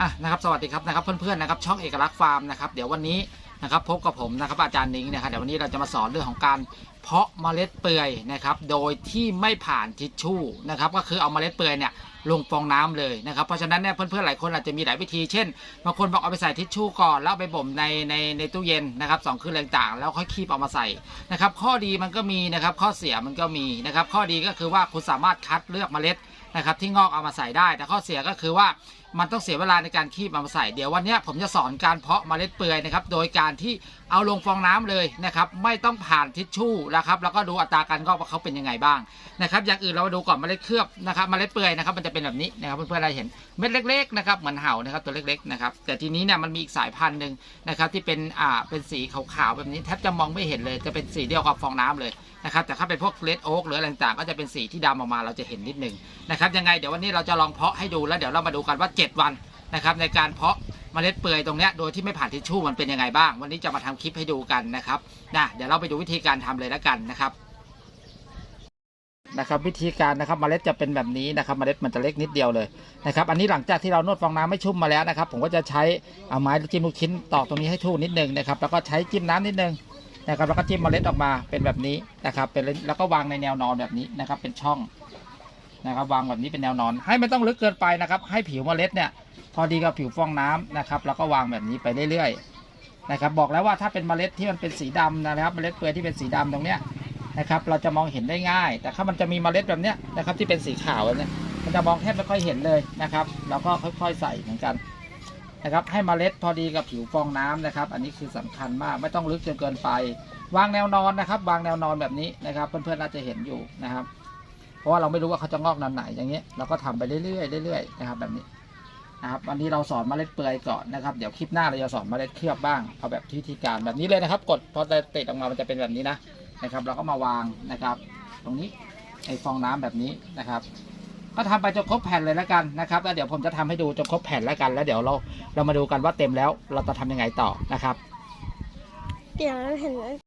อะนะครับสวัสดีครับนะครับเพื่อนๆนะครับช่องเอกลักษณ์ฟาร์มนะครับเดี๋ยววันนี้นะครับพบกับผมนะครับอาจารย์นิ้งนะครับเดี๋ยววันนี้เราจะมาสอนเรื่องของการเพาะเมล็ดเปื่อยนะครับโดยที่ไม่ผ่านทิชชู่นะครับก็คือเอาเมล็ดเปื่อยเนี่ยลงฟองน้ำเลยนะครับเพราะฉะนั้นเนี่ยเพื่อนๆหลายคนอาจจะมีหลายวิธีเช่นบางคนบอกเอาไปใส่ทิชชู่ก่อนแล้วไปบ่มในในในตู้เย็นนะครับสองคืนแรงต่างๆแล้วค่อยคีบเอามาใส่นะครับข้อดีมันก็มีนะครับข้อเสียมันก็มีนะครับข้อดีก็คือว่าคุณสามารถคัดเลือกเมล็ดนะครับที่งอกเอามาใส่ได้ แต่ข้อเสียก็คือว่า มันต้องเสียเวลาในการคีบเอามาใส่ เดี๋ยววันนี้ผมจะสอนการเพาะเมล็ดเปลือยนะครับ โดยการที่เอาลงฟองน้ำเลยนะครับ ไม่ต้องผ่านทิชชู่นะครับ แล้วก็ดูอัตราการงอกว่าเขาเป็นยังไงบ้างนะครับ อย่างอื่นเรามาดูก่อนเมล็ดเคลือบนะครับ เมล็ดเปลือยนะครับ มันจะเป็นแบบนี้นะครับ เพื่อนๆเราเห็นเม็ดเล็ก ๆ นะครับ เหมือนเห่านะครับ ตัวเล็กๆนะครับ แต่ทีนี้เนี่ยมันมีอีกสายพันธุ์หนึ่งนะครับที่เป็นอ่าเป็นสีขาวๆแบบนี้แทบจะมองไม่เห็นเลย จะเป็นสีเดียวกับฟองน้ำเลยนะครับแต่ถ้าเป็นพวกเลดโอ๊กหรืออะไรต่างๆก็จะเป็นสีที่ดำออกมาเราจะเห็นนิดนึงนะครับยังไงเดี๋ยววันนี้เราจะลองเพาะให้ดูแล้วเดี๋ยวเรามาดูกันว่า7 วันนะครับในการเพาะเมล็ดเปื่อยตรงนี้โดยที่ไม่ผ่านทิชชู่มันเป็นยังไงบ้าง วันนี้จะมาทำคลิปให้ดูกันนะครับนะเดี๋ยวเราไปดูวิธีการทำเลยแล้วกันนะครับนะครับวิธีการนะครับเมล็ดจะเป็นแบบนี้นะครับเมล็ดมันจะเล็กนิดเดียวเลยนะครับอันนี้หลังจากที่เรานวดฟองน้ำไม่ชุ่มมาแล้วนะครับ ผมก็จะใช้เอาไม้จิ้มลูกชิ้นตอกตรงนี้ให้ทู่นิดนึงนะครับแล้วก็ใช้จิ้มน้ำนิดนึงนะครับแล้วก็จิ้มเมล็ดออกมาเป็นแบบนี้นะครับเป็นแล้วก็วางในแนวนอนแบบนี้นะครับเป็นช่อง นะครับวางแบบนี้เป็นแนวนอน ให้ไม่ต้องลึกเกินไปนะครับ ให้ผิวเมล็ดเนี่ยพอดีกับผิวฟองน้ำนะครับ แล้วก็วางแบบนี้ไปเรื่อยๆนะครับ บอกแล้วว่าถ้าเป็นเมล็ดที่มันเป็นสีดำนะครับ เมล็ดเปลือยที่เป็นสีดำตรงเนี้ยนะครับ เราจะมองเห็นได้ง่าย แต่ถ้ามันจะมีเมล็ดแบบเนี้ยนะครับที่เป็นสีขาวเนี้ยมันจะมองแทบไม่ค่อยเห็นเลยนะครับเราก็ค่อยๆใส่เหมือนกันนะครับให้เมล็ดพอดีกับผิวฟองน้ำนะครับ อันนี้คือสำคัญมากไม่ต้องลึกจนเกินไป วางแนวนอนนะครับ วางแนวนอนแบบนี้นะครับ เพื่อนๆน่าจะเห็นอยู่นะครับ ราะว่าเราไม่รู้ว่าเขาจะงอกนานไหนอย่างเงี้ยเราก็ทำไปเรื่อยๆเรื่อยๆนะครับแบบนี้นะครับวันนี้เราสอนเมล็ดเปลือยก่อนนะครับ เดี๋ยวคลิปหน้าเราจะสอนเมล็ดเคลือบบ้างเอาแบบวิธีการแบบนี้เลยนะครับ กดพอจะติดออกมามันจะเป็นแบบนี้นะนะครับ เราก็มาวางนะครับ ตรงนี้ไอฟองน้ำแบบนี้นะครับ ก็ทำไปจนครบแผ่นเลยแล้วกันนะครับแล้วเดี๋ยวผมจะทำให้ดูจนครบแผ่นแล้วกัน แล้วเดี๋ยวเราเรามาดูกันว่าเต็มแล้วเราจะทำยังไงต่อนะครับ เดี๋ยวเราเห็น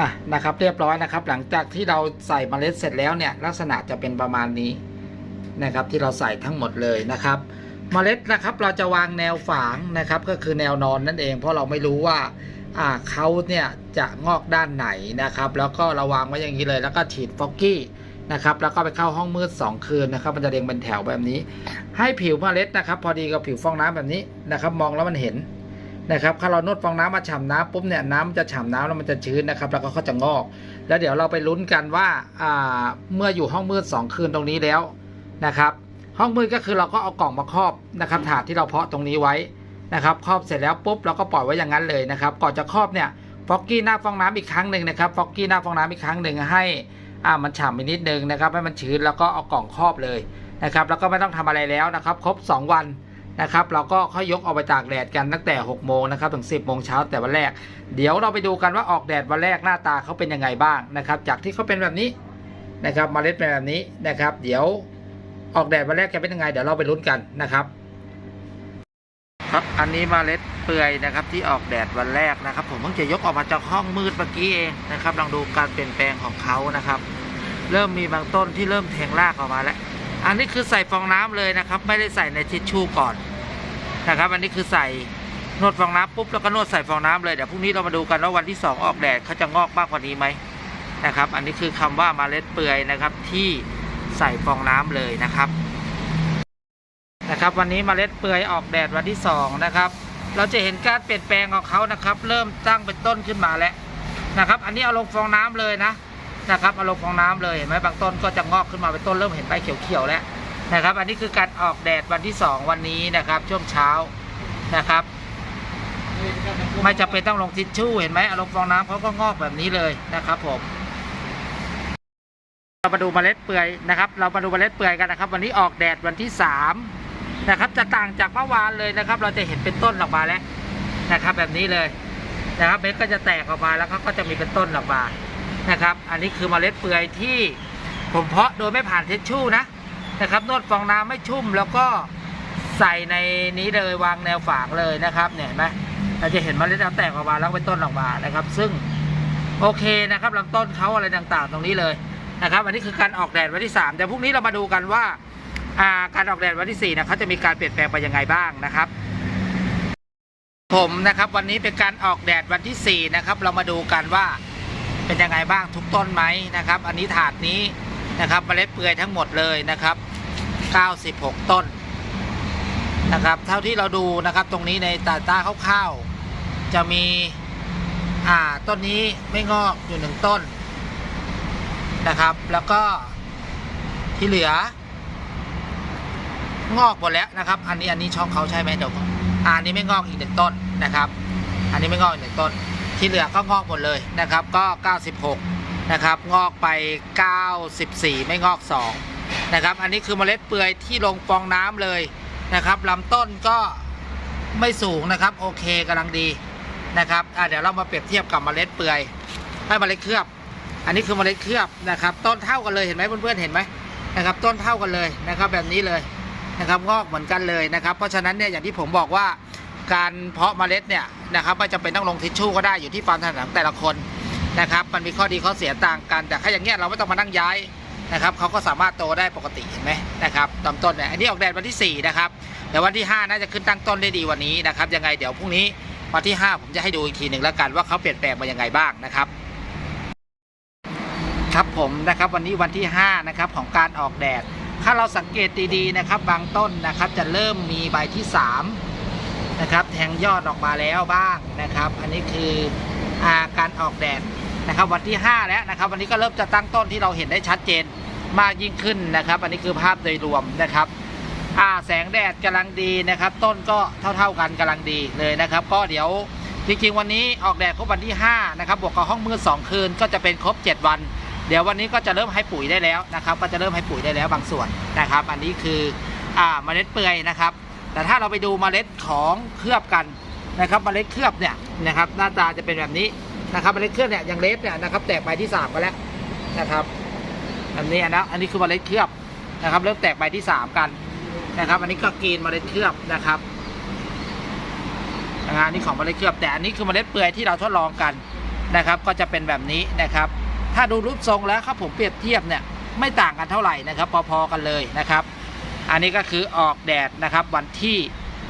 อะนะครับเรียบร้อยนะครับ หลังจากที่เราใส่เมล็ดเสร็จแล้วเนี่ยลักษณะจะเป็นประมาณนี้นะครับที่เราใส่ทั้งหมดเลยนะครับเมล็ดนะครับเราจะวางแนวฝางนะครับ ก็คือแนวนอนนั่นเอง เพราะเราไม่รู้ว่าอ่าเขาเนี่ยจะงอกด้านไหนนะครับ แล้วก็เราวางไว้อย่างนี้เลย แล้วก็ฉีดฟอกกี้นะครับแล้วก็ไปเข้าห้องมืด 2 คืนนะครับ มันจะเรียงเป็นแถวแบบนี้ ให้ผิวเมล็ดนะครับ พอดีกับผิวฟองน้ำแบบนี้นะครับ มองแล้วมันเห็น นะครับถ้าเรานวดฟองน้ำมาฉ่ำน้ำปุ๊บเนี่ยน้ำมันจะฉ่ำน้ำแล้วมันจะชื้นนะครับ แล้วก็เขาจะงอก แล้วเดี๋ยวเราไปลุ้นกันว่าอ่าเมื่ออยู่ห้องมืด 2 คืนตรงนี้แล้วนะครับ ห้องมืดก็คือเราก็เอากล่องมาครอบนะครับ ถาดที่เราเพาะตรงนี้ไว้นะครับครอบเสร็จแล้วปุ๊บเราก็ปล่อยไว้อย่างนั้นเลยนะครับ ก่อนจะครอบเนี่ยฟอกกี้หน้าฟองน้ำอีกครั้งหนึ่งนะครับฟอกกี้หน้าฟองน้ำอีกครั้งหนึ่งให้อ่ามันฉ่ำไปนิดนึงนะครับให้มันชื้นแล้วก็เอากล่องครอบเลยนะครับ แล้วก็ไม่ต้องทำอะไรแล้วนะครับ ครบ 2 วัน นะครับ เราก็ค่อยยกออกไปตากแดดกันตั้งแต่6โมงนะครับถึง 10โมงเช้าแต่วันแรก เดี๋ยวเราไปดูกันว่าออกแดดวันแรกหน้าตาเขาเป็นยังไงบ้างนะครับ จากที่เขาเป็นแบบนี้นะครับมเมล็ดเป็นแบบนี้นะครับ เดี๋ยวออกแดดวันแรกจะเป็นยังไง เดี๋ยวเราไปลุ้นกันนะครับ ครับอันนี้มเมล็ดเปื่อยนะครับ ที่ออกแดดวันแรกนะครับ ผมเพิ่งจะยกออกมาจากห้องมืดเมื่อกี้เองนะครับลองดูการเปลี่ยนแปลงของเขานะครับ เริ่มมีบางต้นที่เริ่มแทงรากออกมาแล้ว อันนี้คือใส่ฟองน้ำเลยนะครับ ไม่ได้ใส่ในทิชชู่ก่อน นะครับ อันนี้คือใส่นวดฟองน้ำปุ๊บแล้วก็นวดใส่ฟองน้ำเลยเดี๋ยวพรุ่งนี้เรามาดูกันว่าวันที่สองออกแดดเขาจะงอกมากกว่านี้ไหมนะครับ อันนี้คือคำว่าเมล็ดเปื่อยนะครับที่ใส่ฟองน้ำเลยนะครับนะครับ วันนี้เมล็ดเปื่อยออกแดดวันที่สองนะครับเราจะเห็นการเปลี่ยนแปลงของเขานะครับ เริ่มตั้งเป็นต้นขึ้นมาแล้วนะครับ อันนี้เอาลงฟองน้ำเลยนะนะครับเอาลงฟองน้ำเลยเห็นไหมบางต้นก็จะงอกขึ้นมาเป็นต้นเริ่มเห็นใบเขียวๆแล้ว นะครับ อันนี้คือการออกแดดวันที่สองวันนี้นะครับ ช่วงเช้านะครับ ไม่จำเป็นต้องลงทิชชู่เห็นไหมเอาลงฟองน้ำเขาก็งอกแบบนี้เลยนะครับผมเรามาดูเมล็ดเปื่อยนะครับ เรามาดูเมล็ดเปื่อยกันนะครับ วันนี้ออกแดดวันที่สามนะครับ จะต่างจากเมื่อวานเลยนะครับ เราจะเห็นเป็นต้นออกมาแล้วนะครับ แบบนี้เลยนะครับเม็ดก็จะแตกออกมาแล้วเขาก็จะมีเป็นต้นออกมานะครับ อันนี้คือเมล็ดเปื่อยที่ผมเพาะโดยไม่ผ่านเทชชู่นะ นะครับนวดฟองน้ำไม่ชุ่มแล้วก็ใส่ในนี้เลยวางแนวฝางเลยนะครับเนี่ยเห็นไหมเราจะเห็นเมล็ดเราแตกออกมาแล้วเป็นต้นออกมานะครับ ซึ่งโอเคนะครับลำต้นเขาอะไรต่างๆ ตรงนี้เลยนะครับ อันนี้คือการออกแดดวันที่ 3 แต่พรุ่งนี้เรามาดูกันว่าอ่าการออกแดดวันที่สี่นะเขาจะมีการเปลี่ยนแปลงไปยังไงบ้างนะครับ ผมนะครับวันนี้เป็นการออกแดดวันที่สี่นะครับเรามาดูกันว่าเป็นยังไงบ้างทุกต้นไหมนะครับ อันนี้ถาดนี้ นะครับเมล็ดเปลือยทั้งหมดเลยนะครับ 96 ต้นนะครับ เท่าที่เราดูนะครับตรงนี้ในตาตาคร่าวๆจะมีอ่าต้นนี้ไม่งอกอยู่หนึ่งต้นนะครับ แล้วก็ที่เหลือ งอกหมดแล้วนะครับ อันนี้อันนี้ช่องเขาใช่ไหมเดี๋ยวอันนี้ไม่งอกอีกหนึ่งต้นนะครับ อันนี้ไม่งอกอีกหนึ่งต้น ที่เหลือก็งอกหมดเลยนะครับ ก็ 96 นะครับ งอกไป 94 ไม่งอก 2 นะครับ อันนี้คือเมล็ดเปลือยที่ลงฟองน้ำเลยนะครับลำต้นก็ไม่สูงนะครับ โอเคกำลังดีนะครับเดี๋ยวเรามาเปรียบเทียบกับเมล็ดเปลือยให้เมล็ดเคลือบ อันนี้คือเมล็ดเคลือบนะครับ ต้นเท่ากันเลยเห็นไหมเพื่อนๆเห็นไหมนะครับ ต้นเท่ากันเลยนะครับ แบบนี้เลยนะครับงอกเหมือนกันเลยนะครับ เพราะฉะนั้นเนี่ยอย่างที่ผมบอกว่าการเพาะเมล็ดเนี่ยนะครับไม่จำเป็นต้องลงทิชชู่ก็ได้อยู่ที่ความถนัดของแต่ละคน นะครับ มันมีข้อดีข้อเสียต่างกัน แต่ถ้าอย่างเงี้ยเราไม่ต้องมานั่งย้ายนะครับเขาก็สามารถโตได้ปกติเห็นไหมนะครับลำต้นเนี่ยอันนี้ออกแดดวันที่ 4 นะครับเดี๋ยววันที่ 5 น่าจะขึ้นตั้งต้นได้ดีวันนี้นะครับยังไงเดี๋ยวพรุ่งนี้วันที่ 5 ผมจะให้ดูอีกทีหนึ่งแล้วกันว่าเขาเปลี่ยนแปลงมายังไงบ้างนะครับครับผมนะครับวันนี้วันที่5นะครับของการออกแดด ถ้าเราสังเกตดีๆนะครับ บางต้นนะครับจะเริ่มมีใบที่3นะครับแทงยอดออกมาแล้วบ้างนะครับ อันนี้คืออาการออกแดด นะครับวันที่ 5 แล้วนะครับ วันนี้ก็เริ่มจะตั้งต้นที่เราเห็นได้ชัดเจนมากยิ่งขึ้นนะครับ อันนี้คือภาพโดยรวมนะครับอ่าแสงแดดกำลังดีนะครับ ต้นก็เท่า ๆกันกำลังดีเลยนะครับ ก็เดี๋ยวจริงๆวันนี้ออกแดดครบวันที่5นะครับบวกกับห้องมืด2คืนก็จะเป็นครบ 7 วัน เดี๋ยววันนี้ก็จะเริ่มให้ปุ๋ยได้แล้วนะครับ ก็จะเริ่มให้ปุ๋ยได้แล้วบางส่วนนะครับ อันนี้คืออ่าเมล็ดเปื่อยนะครับ แต่ถ้าเราไปดูเมล็ดของเคลือบกันนะครับเมล็ดเคลือบเนี่ยนะครับหน้าตาจะเป็นแบบนี้ นะครับเมล็ดเคลือบเนี่ยอย่างเลสเนี่ยนะครับแตกใบที่สามกันแล้วนะครับ อันนี้นะอันนี้คือเมล็ดเคลือบนะครับ เริ่มแตกใบที่สามกันนะครับ อันนี้ก็กรีนเมล็ดเคลือบนะครับงานนี้ของเมล็ดเคลือบแต่อันนี้คือเมล็ดเปลือยที่เราทดลองกันนะครับ ก็จะเป็นแบบนี้นะครับ ถ้าดูรูปทรงแล้วครับผมเปรียบเทียบเนี่ยไม่ต่างกันเท่าไหร่นะครับพอๆกันเลยนะครับ อันนี้ก็คือออกแดดนะครับวันที่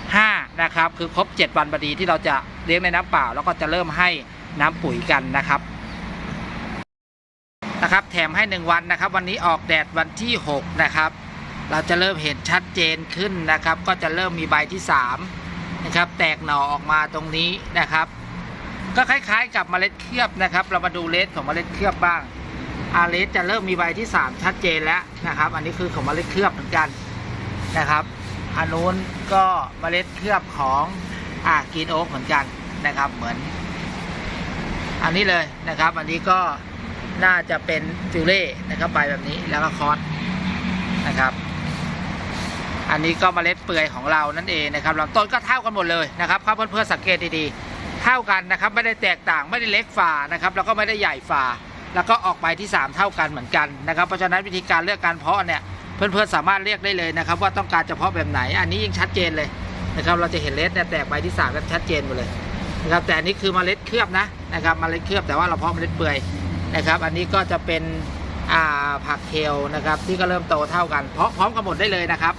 5นะครับคือครบ 7 วันพอดีที่เราจะเลี้ยงในน้ำเปล่า แล้วก็จะเริ่มให้ น้ำปุ๋ยกันนะครับนะครับ แถมให้ 1 วันนะครับ วันนี้ออกแดดวันที่ 6 นะครับ เราจะเริ่มเห็นชัดเจนขึ้นนะครับ ก็จะเริ่มมีใบที่ 3 นะครับ แตกหน่อออกมาตรงนี้นะครับ ก็คล้ายๆกับเมล็ดเคลือบนะครับ เรามาดูเลสของเมล็ดเคลือบบ้างอาเลสจะเริ่มมีใบที่ 3 ชัดเจนแล้วนะครับ อันนี้คือของเมล็ดเคลือบเหมือนกันนะครับอันนู้นก็เมล็ดเคลือบของอ่ากรีนโอ๊กเหมือนกันนะครับ เหมือน อันนี้เลยนะครับ อันนี้ก็น่าจะเป็นฟิวเล่นะครับใบแบบนี้แล้วก็คอสนะครับ อันนี้ก็เมล็ดเปื่อยของเรานั่นเองนะครับลำต้นก็เท่ากันหมดเลยนะครับครับเพื่อนๆสังเกตดีๆ เท่ากันนะครับ ไม่ได้แตกต่างไม่ได้เล็กฝ่านะครับ แล้วก็ไม่ได้ใหญ่ฝ่า แล้วก็ออกใบที่ 3 เท่ากันเหมือนกันนะครับ เพราะฉะนั้นวิธีการเลือกการเพาะเนี่ยเพื่อนๆสามารถเรียกได้เลยนะครับ ว่าต้องการจะเพาะแบบไหน อันนี้ยิ่งชัดเจนเลยนะครับ เราจะเห็นเลสเนี่ยแตกใบที่3กันชัดเจนหมดเลย นะครับแต่อันนี้คือเมล็ดเคลือบนะนะครับเมล็ดเคลือบแต่ว่าเราเพาะเมล็ดเปื่อยนะครับ อันนี้ก็จะเป็นอ่าผักเคลนะครับ ที่ก็เริ่มโตเท่ากัน เพาะพร้อมกันหมดได้เลยนะครับ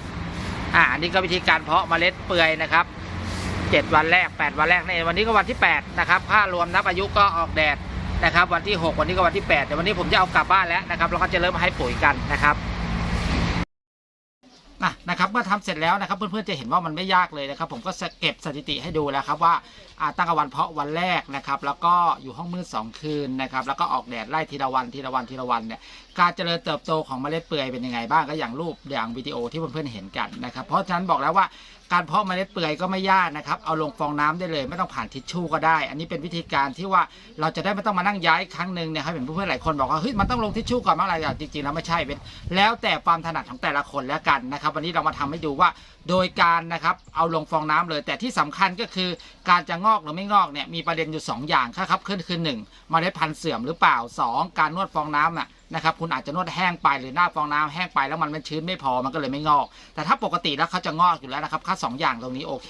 อ่าอันนี้ก็วิธีการเพาะเมล็ดเปื่อยนะครับ 7 วันแรก 8 วันแรกในวันนี้ก็วันที่ 8 นะครับถ้ารวมนับอายุก็ออกแดดนะครับ วันที่ 6 วันนี้ก็วันที่8แต่วันนี้ผมจะเอากลับบ้านแล้วนะครับแล้วก็จะเริ่มให้ปุ๋ยกันนะครับ นะนะครับเมื่อทำเสร็จแล้วนะครับเพื่อนๆจะเห็นว่ามันไม่ยากเลยนะครับ ผมก็เก็บสถิติให้ดูแล้วครับว่าตั้งแต่วันเพาะวันแรกนะครับ แล้วก็อยู่ห้องมืด2คืนนะครับแล้วก็ออกแดดไล่ทีละวันทีละวันทีละวันเนี่ย การเจริญเติบโตของเมล็ดเปื่อยเป็นยังไงบ้างก็อย่างรูปอย่างวิดีโอที่เพื่อนๆเห็นกันนะครับ เพราะฉะนั้นบอกแล้วว่าการเพาะเมล็ดเปื่อยก็ไม่ยากนะครับ เอาลงฟองน้ำได้เลย ไม่ต้องผ่านทิชชู่ก็ได้ อันนี้เป็นวิธีการที่ว่าเราจะได้ไม่ต้องมานั่งย้ายครั้งหนึ่งเนี่ยครับเห็นเพื่อนๆหลายคนบอกว่าเฮ้ยมันต้องลงทิชชู่ก่อนมั้งอะไรอะจริงๆแล้วไม่ใช่เป็นแล้วแต่ความถนัดของแต่ละคนแล้วกันนะครับ วันนี้เรามาทำให้ดูว่า โดยการนะครับเอาลงฟองน้ำเลย แต่ที่สำคัญก็คือการจะงอกหรือไม่งอกเนี่ยมีประเด็นอยู่ 2 อย่างครับขึ้นคือ1เมล็ดพันธุ์เสื่อมหรือเปล่า 2 การนวดฟองน้ำน่ะ นะครับคุณอาจจะนวดแห้งไปหรือหน้าฟองน้ำแห้งไปแล้วมันมันชื้นไม่พอมันก็เลยไม่งอก แต่ถ้าปกติแล้วเขาจะงอกอยู่แล้วนะครับค่าสองอย่างตรงนี้โอเค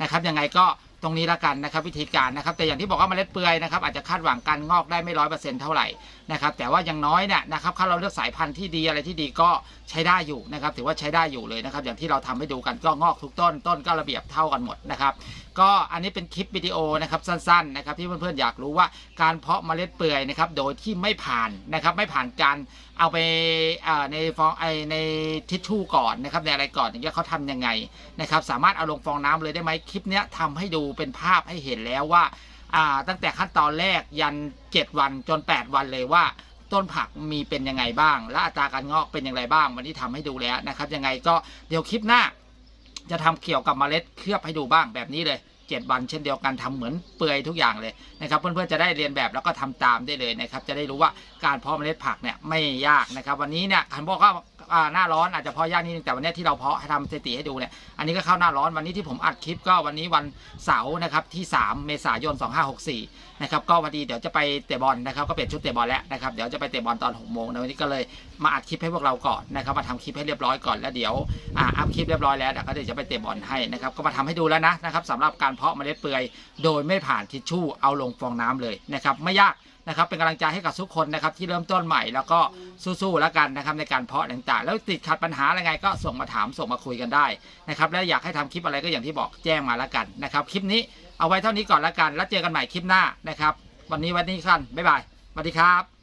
นะครับยังไงก็ตรงนี้ละกันนะครับวิธีการนะครับ แต่อย่างที่บอกว่าเมล็ดเปื่อยนะครับอาจจะคาดหวังการงอกได้ไม่ร้อยเปอร์เซ็นต์เท่าไหร่นะครับแต่ว่าย่างน้อยเนี่ยนะครับถ้าเราเลือกสายพันธุ์ที่ดีอะไรที่ดีก็ใช้ได้อยู่นะครับถือว่าใช้ได้อยู่เลยนะครับอย่างที่เราทำให้ดูกันก็งอกทุกต้นต้นก็ระเบียบเท่ากันหมดนะครับ ก็อันนี้เป็นคลิปวิดีโอนะครับสั้นๆนะครับที่เพื่อนๆอยากรู้ว่าการเพาะเมล็ดเปื่อยนะครับโดยที่ไม่ผ่านนะครับไม่ผ่านการเอาไปในฟองไอในทิชชู่ก่อนนะครับในอะไรก่อนอย่างเงี้ยเขาทำยังไงนะครับสามารถเอาลงฟองน้ำเลยได้ไหมคลิปเนี้ยทำให้ดูเป็นภาพให้เห็นแล้วว่าตั้งแต่ขั้นตอนแรกยัน 7 วันจน 8 วันเลยว่าต้นผักมีเป็นยังไงบ้าง และอัตราการงอกเป็นอย่างไรบ้าง วันนี้ทำให้ดูแล้วนะครับยังไงก็เดี๋ยวคลิปหน้า จะทำเกี่ยวกับเมล็ดเคลือบให้ดูบ้างแบบนี้เลย 7 วันเช่นเดียวกันทำเหมือนเปื่อยทุกอย่างเลยนะครับเพื่อนๆจะได้เรียนแบบแล้วก็ทำตามได้เลยนะครับจะได้รู้ว่าการเพาะเมล็ดผักเนี่ยไม่ยากนะครับวันนี้เนี่ยคันบอกว่าหน้าร้อนอาจจะเพาะยากนิดนึงแต่วันนี้ที่เราเพาะให้ทำสติให้ดูเนี่ยอันนี้ก็เข้าหน้าร้อนวันนี้ที่ผมอัดคลิปก็วันนี้วันเสาร์นะครับที่ 3 เมษายน 2564นะครับก็วันดีเดี๋ยวจะไปเตะบอลนะครับก็เปลี่ยนชุดเตะบอลแล้วนะครับเดี๋ยวจะไปเตะบอลตอน6โมงในวันนี้ก็เลยมาอัดคลิปให้พวกเราก่อนนะครับมาทำคลิปให้เรียบร้อยก่อนแล้วเดี๋ยวอ่าอัพคลิปเรียบร้อยแล้วเดี๋ยวก็เดี๋ยวจะไปเตะบอลให้นะครับก็มาทำให้ดูแล้วนะนะครับสำหรับการเพาะเมล็ดเปื่อย โดยไม่ผ่านทิชชู่เอาลงฟองน้ำเลยนะครับไม่ยากนะครับเป็นกำลังใจให้กับทุกคนนะครับที่เริ่มต้นใหม่แล้วก็สู้ๆแล้วกันนะครับในการเพาะต่างๆ แล้วติดขัดปัญหาอะไรไงก็ส่งมาถามส่งมาคุยกันได้นะครับแล้วอยากให้ทำคลิปอะไรก็อย่างที่บอกแจ้งมาแล้วกันนะครับคลิปนี้เอาไว้เท่านี้ก่อนแล้วกัน แล้วเจอกันใหม่คลิปหน้านะครับ วันนี้วันนี้กันบ๊ายบายสวัสดีครับ